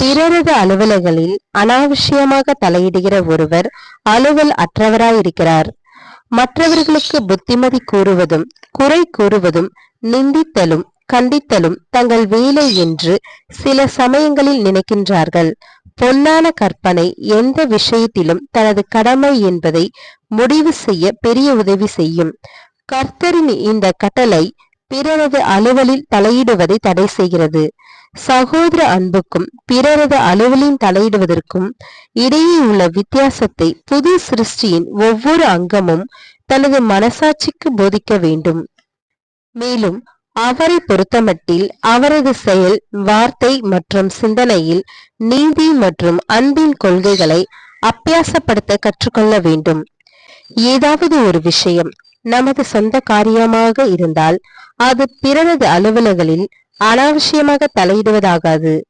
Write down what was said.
பிறரது அலுவலகளில் அனாவசியமாக தலையிடுகிற ஒருவர் அலுவல் அற்றவராயிருக்கிறார். மற்றவர்களுக்கு புத்திமதி கூறுவதும் குறை கூறுவதும் நிந்தித்தலும் கண்டித்தலும் தங்கள் வேலை என்று சில சமயங்களில் நினைக்கின்றார்கள். பொன்னான கற்பனை எந்த விஷயத்திலும் தனது கடமை என்பதை முடிவு செய்ய பெரிய உதவி செய்யும். கர்த்தரின் இந்த கட்டளை பிறரது அலுவலில் தலையிடுவதை தடை செய்கிறது. சகோதர அன்புக்கும் பிறரது அலுவலில் தலையிடுவதற்கும் இடையே உள்ள வித்தியாசத்தை புது சிருஷ்டியின் ஒவ்வொரு அங்கமும் தனது மனசாட்சிக்கு போதிக்க வேண்டும். மேலும் அவரை பொறுத்தமட்டில் அவரது செயல் வார்த்தை மற்றும் சிந்தனையில் நீதி மற்றும் அன்பின் கொள்கைகளை அப்பியாசப்படுத்த கற்றுக்கொள்ள வேண்டும். ஏதாவது ஒரு விஷயம் நமது சொந்த காரியமாக இருந்தால் அது பிறரது அலுவலகளில் அனாவசியமாக தலையிடுவதாகாது.